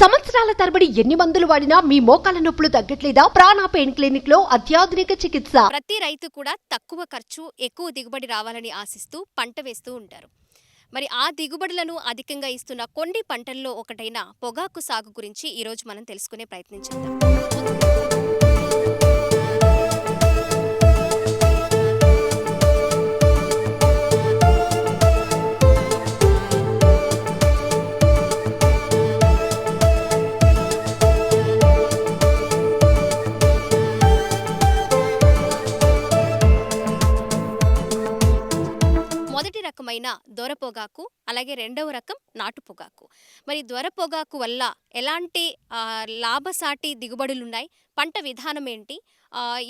సంవత్సరాల తరబడి ఎన్ని మందులు వాడినా మీ మోకాల నొప్పులు తగ్గట్లేదా? ప్రాణ పెయిన్ క్లినిక్లో అత్యాధునిక చికిత్స. ప్రతి రైతు కూడా తక్కువ ఖర్చు ఎక్కువ దిగుబడి రావాలని ఆశిస్తూ పంట వేస్తూ ఉంటారు. మరి ఆ దిగుబడులను అధికంగా ఇస్తున్న కొన్ని పంటల్లో ఒకటైన పొగాకు సాగు గురించి ఈరోజు మనం తెలుసుకునే ప్రయత్నం రకమైన దొర పొగాకు అలాగే రెండవ రకం నాటు పొగాకు. మరి దొర పొగాకు వల్ల ఎలాంటి లాభసాటి దిగుబడులు ఉన్నాయి పంట విధానం ఏంటి?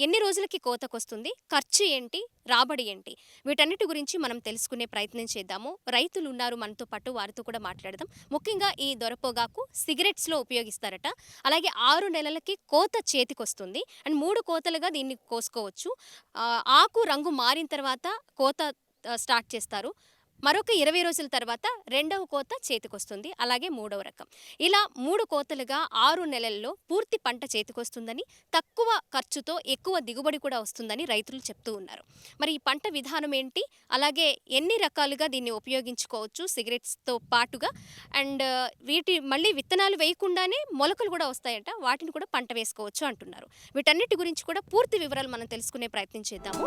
ఎన్ని రోజులకి కోతకొస్తుంది? ఖర్చు ఏంటి? రాబడి ఏంటి? వీటన్నిటి గురించి మనం తెలుసుకునే ప్రయత్నం చేద్దాము. రైతులు ఉన్నారు మనతో పాటు వారితో కూడా మాట్లాడదాం. ముఖ్యంగా ఈ దొర పొగాకు సిగరెట్స్లో ఉపయోగిస్తారట. అలాగే ఆరు నెలలకి కోత చేతికొస్తుంది. అండ్ మూడు కోతలుగా దీన్ని కోసుకోవచ్చు. ఆకు రంగు మారిన తర్వాత కోత స్టార్ట్ చేస్తారు. మరొక ఇరవై రోజుల తర్వాత రెండవ కోత చేతికొస్తుంది అలాగే మూడవ రకం. ఇలా మూడు కోతలుగా ఆరు నెలల్లో పూర్తి పంట చేతికొస్తుందని తక్కువ ఖర్చుతో ఎక్కువ దిగుబడి కూడా వస్తుందని రైతులు చెప్తూ ఉన్నారు. మరి ఈ పంట విధానం ఏంటి? అలాగే ఎన్ని రకాలుగా దీన్ని ఉపయోగించుకోవచ్చు సిగరెట్స్తో పాటుగా? అండ్ వీటి మళ్ళీ విత్తనాలు వేయకుండానే మొలకలు కూడా వస్తాయట వాటిని కూడా పంట వేసుకోవచ్చు అంటున్నారు. వీటన్నిటి గురించి కూడా పూర్తి వివరాలు మనం తెలుసుకునే ప్రయత్నం చేద్దాము.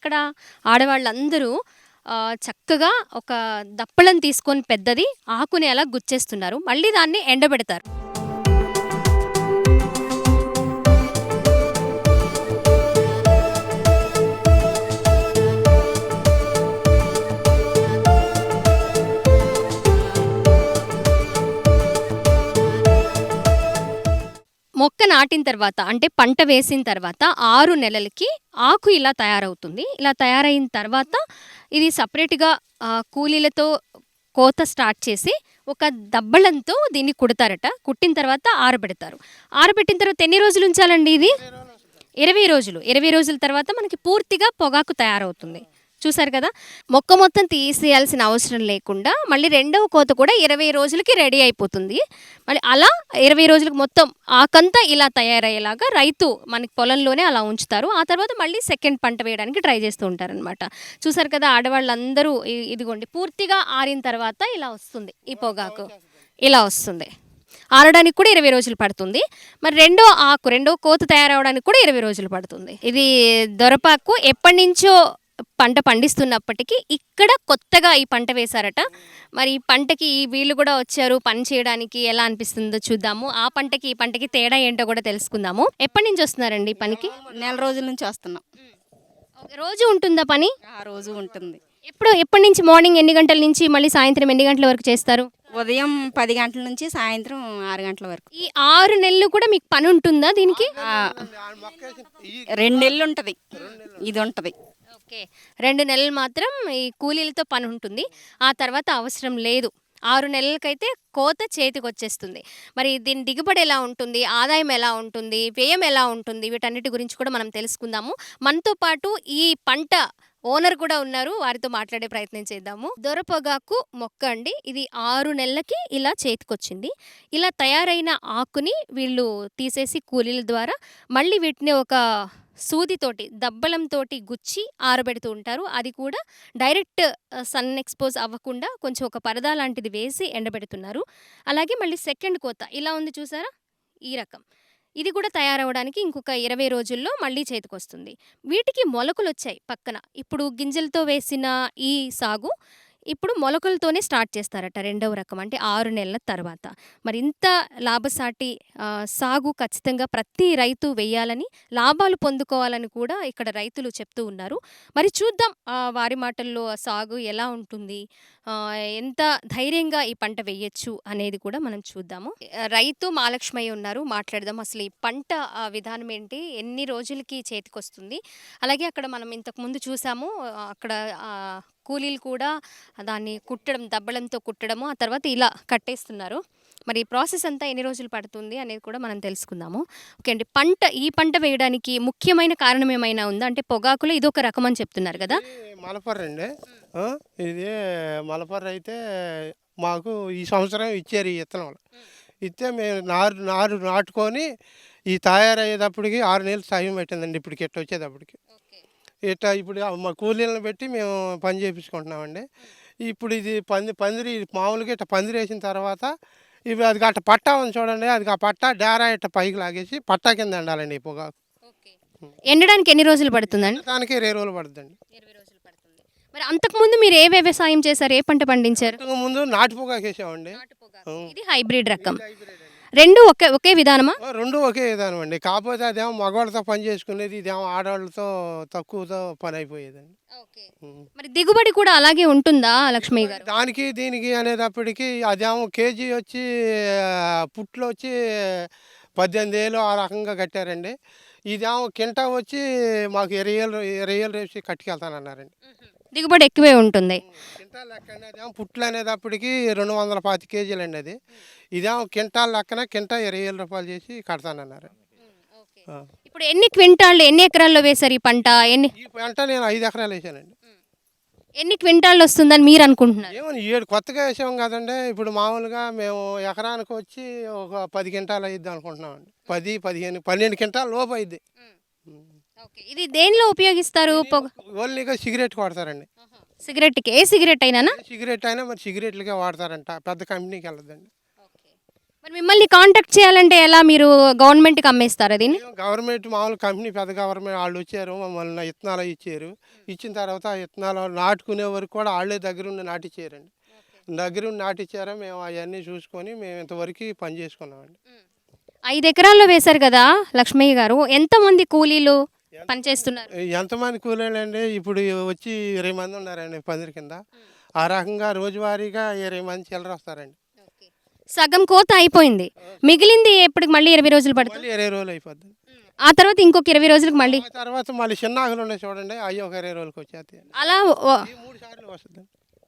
ఇక్కడ ఆడవాళ్ళందరూ ఆ, చక్కగా ఒక దప్పలను తీసుకొని పెద్దది ఆకుని అలా గుచ్చేస్తున్నారు. మళ్ళీ దాన్ని ఎండబెడతారు. మొక్క నాటిన తర్వాత అంటే పంట వేసిన తర్వాత ఆరు నెలలకి ఆకు ఇలా తయారవుతుంది. ఇలా తయారైన తర్వాత ఇది సపరేట్గా కూలీలతో కోత స్టార్ట్ చేసి ఒక దబ్బళంతో దీన్ని కుడతారట. కుట్టిన తర్వాత ఆరబెడతారు. ఆరబెట్టిన తర్వాత ఎన్ని రోజులు ఉంచాలండి ఇది? ఇరవై రోజులు. ఇరవై రోజుల తర్వాత మనకి పూర్తిగా పొగాకు తయారవుతుంది. చూసారు కదా? మొక్క మొత్తం తీసేయాల్సిన అవసరం లేకుండా మళ్ళీ రెండవ కోత కూడా ఇరవై రోజులకి రెడీ అయిపోతుంది. మళ్ళీ అలా ఇరవై రోజులకు మొత్తం ఆకంతా ఇలా తయారయ్యేలాగా రైతు మనకి పొలంలోనే అలా ఉంచుతారు. ఆ తర్వాత మళ్ళీ సెకండ్ పంట వేయడానికి ట్రై చేస్తూ ఉంటారనమాట చూసారు కదా ఆడవాళ్ళందరూ ఇదిగోండి పూర్తిగా ఆరిన తర్వాత ఇలా వస్తుంది ఈ పొగాకు. ఇలా వస్తుంది. ఆరడానికి కూడా ఇరవై రోజులు పడుతుంది. మరి రెండో ఆకు రెండో కోత తయారవడానికి కూడా ఇరవై రోజులు పడుతుంది. ఇది దొరపాకు ఎప్పటి నుంచో పంట పండిస్తున్నప్పటికీ ఇక్కడ కొత్తగా ఈ పంట వేశారట. మరి ఈ పంటకి ఈ వీళ్ళు కూడా వచ్చారు పని చేయడానికి ఎలా అనిపిస్తుందో చూద్దాము. ఆ పంటకి ఈ పంటకి తేడా ఏంటో కూడా తెలుసుకుందాము. ఎప్పటి నుంచి వస్తున్నారండి ఈ పనికి? నెల రోజుల నుంచి వస్తున్నాం. రోజు ఉంటుందా పని? ఆ రోజు ఉంటుంది. ఎప్పుడు ఎప్పటి నుంచి మార్నింగ్ ఎన్ని గంటల నుంచి మళ్ళీ సాయంత్రం ఎన్ని గంటల వరకు చేస్తారు? ఉదయం పది గంటల నుంచి సాయంత్రం ఆరు గంటల వరకు. ఈ ఆరు నెలలు కూడా మీకు పని ఉంటుందా దీనికి? రెండు నెలలు ఉంటుంది. ఇది ఉంటుంది. ఓకే. రెండు నెలలు మాత్రం ఈ కూలీలతో పని ఉంటుంది. ఆ తర్వాత అవసరం లేదు. ఆరు నెలలకైతే కోత చేతికి వచ్చేస్తుంది మరి దీని దిగుబడి ఎలా ఉంటుంది? ఆదాయం ఎలా ఉంటుంది? వ్యయం ఎలా ఉంటుంది? వీటన్నిటి గురించి కూడా మనం తెలుసుకుందాము. మనతో పాటు ఈ పంట ఓనర్ కూడా ఉన్నారు. వారితో మాట్లాడే ప్రయత్నం చేద్దాము. దొరపొగాకు మొక్క అండి. ఇది ఆరు నెలలకి ఇలా చేతికొచ్చింది. ఇలా తయారైన ఆకుని వీళ్ళు తీసేసి కూలీల ద్వారా మళ్ళీ వీటిని ఒక సూదితోటి దబ్బలంతోటి గుచ్చి ఆరబెడుతూ ఉంటారు. అది కూడా డైరెక్ట్ సన్ ఎక్స్పోజ్ అవ్వకుండా కొంచెం ఒక పరదా లాంటిది వేసి ఎండబెడుతున్నారు. అలాగే మళ్ళీ సెకండ్ కోత ఇలా ఉంది చూసారా? ఈ రకం. ఇది కూడా తయారవడానికి ఇంకొక ఇరవై రోజుల్లో మళ్ళీ చేతికొస్తుంది. వీటికి మొలకలు వచ్చాయి పక్కన. ఇప్పుడు గింజలతో వేసిన ఈ సాగు ఇప్పుడు మొలకలతోనే స్టార్ట్ చేస్తారట రెండవ రకం అంటే ఆరు నెలల తర్వాత. మరి ఇంత లాభసాటి సాగు ఖచ్చితంగా ప్రతి రైతు వేయాలని లాభాలు పొందుకోవాలని కూడా ఇక్కడ రైతులు చెప్తూ ఉన్నారు. మరి చూద్దాం వారి మాటల్లో సాగు ఎలా ఉంటుంది ఎంత ధైర్యంగా ఈ పంట వేయచ్చు అనేది కూడా మనం చూద్దాము. రైతు మహాలక్ష్మయ్య ఉన్నారు మాట్లాడదాం. అసలు ఈ పంట విధానం ఏంటి ఎన్ని రోజులకి చేతికొస్తుంది? అలాగే అక్కడ మనం ఇంతకు ముందు చూసాము అక్కడ కూలీలు కూడా దాన్ని కుట్టడం దబ్బలంతో కుట్టడము ఆ తర్వాత ఇలా కట్టేస్తున్నారు. మరి ప్రాసెస్ అంతా ఎన్ని రోజులు పడుతుంది అనేది కూడా మనం తెలుసుకుందాము. ఓకే అండి పంట ఈ పంట వేయడానికి ముఖ్యమైన కారణం ఏమైనా ఉందా? అంటే పొగాకులో ఇది ఒక రకం అని చెప్తున్నారు కదా. మలపర్రు అండి. ఇది మలపర్రు అయితే మాకు ఈ సంవత్సరం ఇచ్చారు ఈ విత్తనాలు. ఇస్తే మేము నారు నారు నాటుకొని ఈ తయారయ్యేటప్పటికి ఆరు నెలలు సాయం పెట్టిందండి ఇప్పటికి ఇట్లా వచ్చేటప్పటికి. ఇట్లా ఇప్పుడు మా కూలీలను పెట్టి మేము పని చేయించుకుంటున్నామండి ఇప్పుడు ఇది పంది పందిరి మామూలుగా ఇట్లా పందిరి వేసిన తర్వాత ఇవి అది అట్ట పట్టా ఉంది చూడండి అది ఆ పట్టా డేరా ఇట్ట పైకి లాగేసి పట్టా కింద ఎండాలండి ఈ పొగాకు ఎండడానికి ఎన్ని రోజులు పడుతుందండి? దానికి ఇరవై రోజులు పడుతుందండి ఇరవై రోజులు పడుతుంది. మరి అంతకుముందు మీరు ఏ వ్యవసాయం చేశారు? ఏ పంట పండించారు? ముందు నాటు పొగాకు వేసామండి ఇది హైబ్రిడ్ రకం. రెండు ఒకే ఒకే విధానమా? రెండు ఒకే విధానం అండి కాకపోతే అదేమో మగవాళ్ళతో పని చేసుకునేది ఇదేమో ఆడవాళ్ళతో తక్కువతో పని అయిపోయేదండి. మరి దిగుబడి కూడా అలాగే ఉంటుందా లక్ష్మి గారు? దానికి దీనికి అనేటప్పటికి అదేమో కేజీ వచ్చి పుట్లు వచ్చి పద్దెనిమిది వేలు ఆ రకంగా కట్టారండి. ఇదేమో కింటా వచ్చి మాకు ఇరవై ఏళ్ళు ఇరవై ఏళ్ళు రేసి కట్టుకెళ్తానన్నారండి. దిగుబడి ఎక్కువే ఉంటుంది. కింటాల్ లెక్క అదేమో పుట్లు అనేటప్పటికి రెండు వందల పాతి కేజీలు అండి అది. ఇదేమో కింటాల్ లెక్కన కింటా ఇరవై వేల రూపాయలు చేసి కడతానన్నారు. ఇప్పుడు ఎన్ని క్వింటాళ్ళు ఎన్ని ఎకరాల్లో వేశారు ఈ పంట? ఎన్ని ఈ పంట నేను ఐదు ఎకరాలు వేసానండి. ఎన్ని క్వింటాళ్ళు వస్తుందని మీరు అనుకుంటున్నారు? ఏమో ఏడు కొత్తగా వేసాం కదండి. ఇప్పుడు మామూలుగా మేము ఎకరానికి వచ్చి ఒక పది క్వింటాలు అయ్యిద్ది అనుకుంటున్నామండి. పది పదిహేను పన్నెండు క్వింటాలు లోపు అయ్యిద్ది ఓకే. ఇది దేనిలో ఉపయోగిస్తారు? ఓన్లీగా సిగరెట్ వాడతారండి. సిగరెట్కి. ఏ సిగరెట్ అయినానా? సిగరెట్ అయినా మరి సిగరెట్లుగా వాడతారంట. పెద్ద కంపెనీకి వెళ్ళదండి. మరి మిమ్మల్ని కాంటాక్ట్ చేయాలంటే ఎలా మీరు గవర్నమెంట్కి అమ్మేస్తారా దీన్ని? గవర్నమెంట్ మామూలు కంపెనీ పెద్ద గవర్నమెంట్ వాళ్ళు వచ్చారు మమ్మల్ని విత్తనాలు ఇచ్చారు. ఇచ్చిన తర్వాత ఆ విత్తనాలు నాటుకునే వరకు కూడా వాళ్ళే దగ్గరుండి నాటిచ్చారండి. దగ్గరుండి నాటిచ్చారా మేము అవన్నీ చూసుకొని మేము ఇంతవరకు పని చేసుకున్నామండి. ఐదు ఎకరాల్లో వేశారు కదా లక్ష్మయ్య గారు. ఎంతమంది కూలీలు? పనిచేస్తున్నారు ఎంతమంది కూలీలండి? ఇప్పుడు వచ్చి ఇరవై మంది ఉన్నారండి పందిరి కింద. ఆ రకంగా రోజువారీగా ఇరవై మంది చిల్లర వస్తారండి. సగం కోత అయిపోయింది. మిగిలింది ఎప్పటికి మళ్ళీ ఇరవై రోజులు పడుతుంది? మళ్ళీ ఇరవై రోజులు అయిపోద్ది. ఆ తర్వాత ఇంకొక ఇరవై రోజులకు మళ్ళీ? తర్వాత మళ్ళీ చిన్న ఆకులు ఉన్నాయి చూడండి అవి ఒక ఇరవై రోజులకు వచ్చేస్తాయి అలా ఓ- ఈ మూడు సార్లు వస్తుంది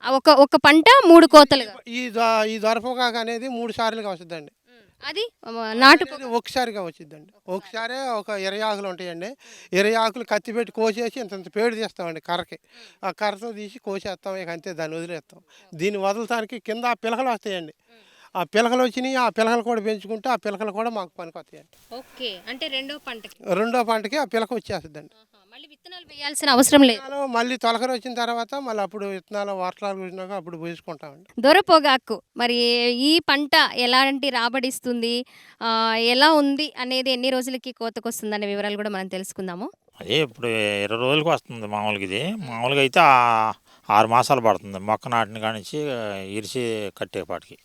ఒక ఒక పంట మూడు కోతలుగా? ఈ దొ- ఈ దొరపకాక అనేది మూడు సార్లుగా వస్తుందండి. అది నాటు ఒకసారిగా వచ్చిందండి. ఒకసారి ఒక ఇరవై ఆకులు ఉంటాయండి. ఇరవై ఆకులు కత్తి పెట్టి కోసేసి ఇంత పేడు తీస్తామండి కర్రకి. ఆ కర్రతో తీసి కోసేస్తాం ఇక అంతే దాన్ని వదిలేస్తాం. దీన్ని వదలటానికి కింద ఆ పిలకలు వస్తాయండి. ఆ పిలకలు వచ్చినాయి ఆ పిలకలు కూడా పెంచుకుంటే ఆ పిలకలు కూడా మాకు పనికి వస్తాయండి ఓకే అంటే రెండో పంటకి. రెండో పంటకి ఆ పిలక వచ్చేస్తుందండి. విత్తనాలు వేయాల్సిన అవసరం లేదు. మళ్ళీ తొలకర వచ్చిన తర్వాత మళ్ళీ అప్పుడు విత్తనాలు వర్షాలు వచ్చినాక అప్పుడు పోసుకుంటామండి దొరపోగాకు మరి ఈ పంట ఎలాంటి రాబడిస్తుంది? ఆ, ఎలా ఉంది అనేది ఎన్ని రోజులకి కోతకొస్తుంది అనే వివరాలు కూడా మనం తెలుసుకుందాము. అదే ఇప్పుడు ఇరవై రోజులకు వస్తుంది మామూలుగా ఇది. మామూలుగా అయితే ఆ- ఆరు మాసాలు పడుతుంది. మొక్క నాటిన కానించి ఇరిసి కట్టేపాటికి.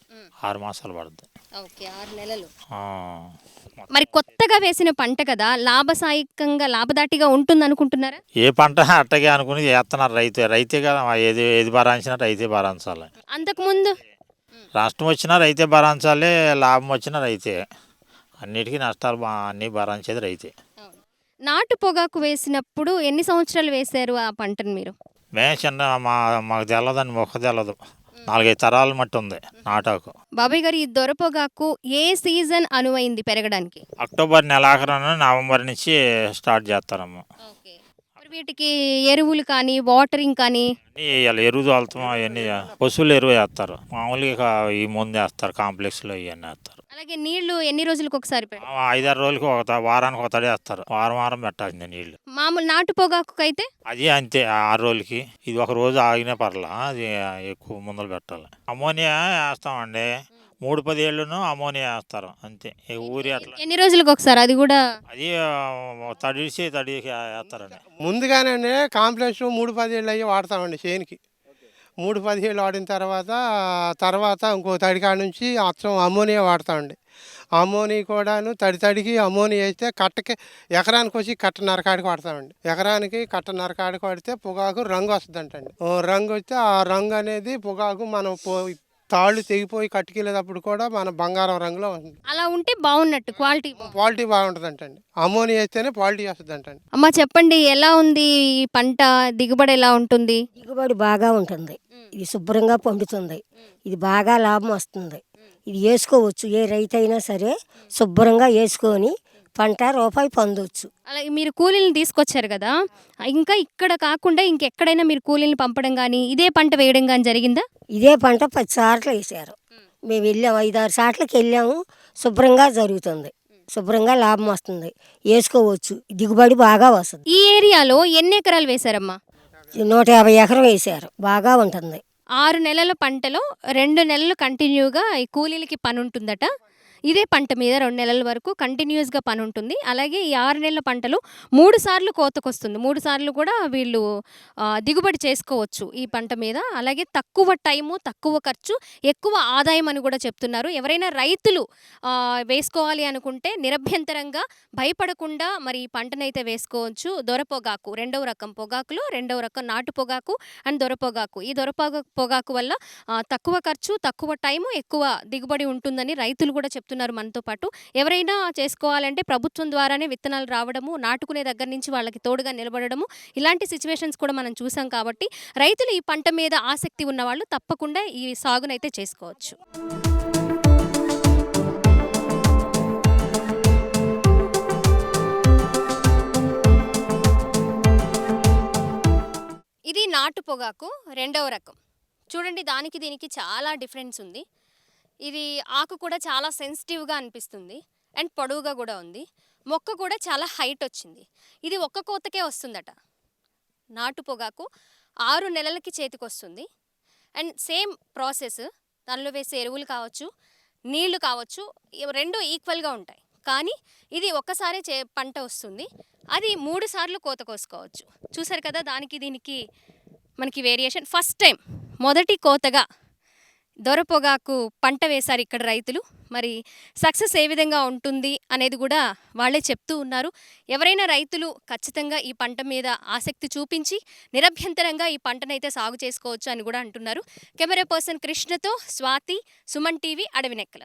ఆరు మాసాలు పడుతుంది ఓకే ఆరు నెలలు. ఆ, మరి కొత్తగా వేసిన పంట కదా లాభసాయకంగా లాభదాటిగా ఉంటుంది అనుకుంటున్నారా ఏ పంట అట్టగే అనుకుని వేస్తున్నారు రైతే. రైతే కదా ఏది ఏది భరాంచినా రైతే భరాంచాలి. అంతకుముందు? రాష్ట్రం వచ్చినా రైతే భరాంచాలి లాభం వచ్చినా రైతే. అన్నిటికీ నష్టాలు బా అన్నీ భరాంచేది రైతే. నాటు పొగాకు వేసినప్పుడు ఎన్ని సంవత్సరాలు వేశారు ఆ పంటను మీరు? మేము చిన్న మా మాకు తెల్లదని మొక్క తెల్లదు. నాలుగైదు తరాల మట్టి ఉంది నాటాకు. బాబాయ్ గారు ఈ దొరపొగాకు ఏ సీజన్ అనువైంది పెరగడానికి? అక్టోబర్ నెలాఖరున నవంబర్ నుంచి స్టార్ట్ చేస్తారమ్మ. మరి వీటికి ఎరువులు కానీ వాటరింగ్ కానీ? వేయాలి. ఎరువు తోలుతాం అవన్నీ పశువులు ఎరువు వేస్తారు. మామూలుగా ఈ ముందు వేస్తారు కాంప్లెక్స్లో ఇవన్నీ వేస్తారు. అలాగే నీళ్ళు ఎన్ని రోజులకు ఒకసారి ఐదారు రోజులకి ఒక వారానికి ఒక తడి వేస్తారు. వారం వారం పెట్టాల్సింది నీళ్ళు మామూలు నాటు పొగాకు అయితే? అది అంతే ఆరు రోజులకి. ఇది ఒక రోజు ఆగినా పర్లా అది ఎక్కువ ముందలు పెట్టాలి. అమోనియా వేస్తామండి. మూడు పది ఏళ్ళును అమోనియా వేస్తారు అంతే. ఇక ఊరి అట్లా. ఎన్ని రోజులకు ఒకసారి? అది కూడా అది తడిసి తడికి వేస్తారండి. ముందుగానే కాంప్లెక్స్ మూడు పదిహేళ్ళు అయ్యి వాడతామండి చేనుకి. మూడు పదిహేళ్ళు వాడిన తర్వాత తర్వాత ఇంకో తడికాడ నుంచి అచ్చం అమోనియా వాడతామండి. అమోనియా కూడాను తడి తడికి అమోనియా వేస్తే కట్టకి ఎకరానికి వచ్చి కట్టన్నర కాడికి వాడతామండి. ఎకరానికి కట్టన్నర కాడికి వాడితే పొగాకు రంగు వస్తుందంటండి. ఓ రంగు వస్తే ఆ రంగు అనేది పొగాకు మనం పో తాళ్ళు తెగిపోయి కట్టుకెళ్ళేటప్పుడు కూడా మన బంగారం రంగులో ఉంటుంది అలా ఉంటే బాగున్నట్టు క్వాలిటీ క్వాలిటీ బాగుంటుందంటండి. అమోనియా వేస్తేనే క్వాలిటీ వస్తుందంటండి. అమ్మ చెప్పండి ఎలా ఉంది ఈ పంట? దిగుబడి ఎలా ఉంటుంది? దిగుబడి బాగా ఉంటుంది. ఇది శుభ్రంగా పండుతుంది. ఇది బాగా లాభం వస్తుంది. ఇది వేసుకోవచ్చు. ఏ రైతు అయినా సరే శుభ్రంగా వేసుకొని పంట రూపాయి పొందవచ్చు అలాగే మీరు కూలీలను తీసుకొచ్చారు కదా ఇంకా ఇక్కడ కాకుండా ఇంకెక్కడైనా మీరు కూలీలను పంపడం కానీ ఇదే పంట వేయడం కానీ జరిగిందా? ఇదే పంట పది సార్లు వేసారు. మేము వెళ్ళాము ఐదారు సార్లకి వెళ్ళాము శుభ్రంగా జరుగుతుంది. శుభ్రంగా లాభం వస్తుంది. వేసుకోవచ్చు దిగుబడి బాగా వస్తుంది. ఈ ఏరియాలో ఎన్ని ఎకరాలు వేశారమ్మా? నూట యాభై ఎకరం వేసారు బాగా ఉంటుంది. ఆరు నెలల పంటలో రెండు నెలలు కంటిన్యూగా ఈ కూలీలకి పని ఉంటుందట. ఇదే పంట మీద రెండు నెలల వరకు కంటిన్యూస్గా పని ఉంటుంది అలాగే ఈ ఆరు నెలల పంటలు మూడు సార్లు కోతకొస్తుంది. మూడు సార్లు కూడా వీళ్ళు దిగుబడి చేసుకోవచ్చు ఈ పంట మీద. అలాగే తక్కువ టైము తక్కువ ఖర్చు ఎక్కువ ఆదాయం అని కూడా చెప్తున్నారు. ఎవరైనా రైతులు వేసుకోవాలి అనుకుంటే నిరభ్యంతరంగా భయపడకుండా మరి ఈ పంటనైతే వేసుకోవచ్చు. దొర పొగాకు రెండవ రకం పొగాకులో రెండవ రకం నాటు పొగాకు అండ్ దొర పొగాకు. ఈ దొర పొగాకు వల్ల తక్కువ ఖర్చు తక్కువ టైము ఎక్కువ దిగుబడి ఉంటుందని రైతులు కూడా చెప్తున్నారు. మనతో పాటు. ఎవరైనా చేసుకోవాలంటే ప్రభుత్వం ద్వారానే విత్తనాలు రావడము నాటుకునే దగ్గర నుంచి వాళ్ళకి తోడుగా నిలబడము ఇలాంటి సిచ్యువేషన్స్ కూడా మనం చూసాం కాబట్టి రైతులు ఈ పంట మీద ఆసక్తి ఉన్న వాళ్ళు తప్పకుండా ఈ సాగునైతే చేసుకోవచ్చు. ఇది నాటు పొగాకు రెండవ రకం. చూడండి దానికి దీనికి చాలా డిఫరెన్స్ ఉంది. ఇది ఆకు కూడా చాలా సెన్సిటివ్గా అనిపిస్తుంది. అండ్ పొడవుగా కూడా ఉంది. మొక్క కూడా చాలా హైట్ వచ్చింది. ఇది ఒక్క కోతకే వస్తుందట. నాటు పొగాకు ఆరు నెలలకి చేతికి వస్తుంది. అండ్ సేమ్ ప్రాసెస్ దానిలో వేసే ఎరువులు కావచ్చు నీళ్ళు కావచ్చు రెండు ఈక్వల్గా ఉంటాయి. కానీ ఇది ఒక్కసారి చే పంట వస్తుంది. అది మూడు సార్లు కోత కోసుకోవచ్చు. చూసారు కదా దానికి దీనికి మనకి వేరియేషన్. ఫస్ట్ టైం మొదటి కోతగా దొర పొగాకు పంట వేశారు ఇక్కడ రైతులు. మరి సక్సెస్ ఏ విధంగా ఉంటుంది అనేది కూడా వాళ్ళే చెప్తూ ఉన్నారు. ఎవరైనా రైతులు ఖచ్చితంగా ఈ పంట మీద ఆసక్తి చూపించి నిరభ్యంతరంగా ఈ పంటనైతే సాగు చేసుకోవచ్చు అని కూడా అంటున్నారు. కెమెరా పర్సన్ కృష్ణతో స్వాతి సుమన్ టీవీ అడవినెక్కల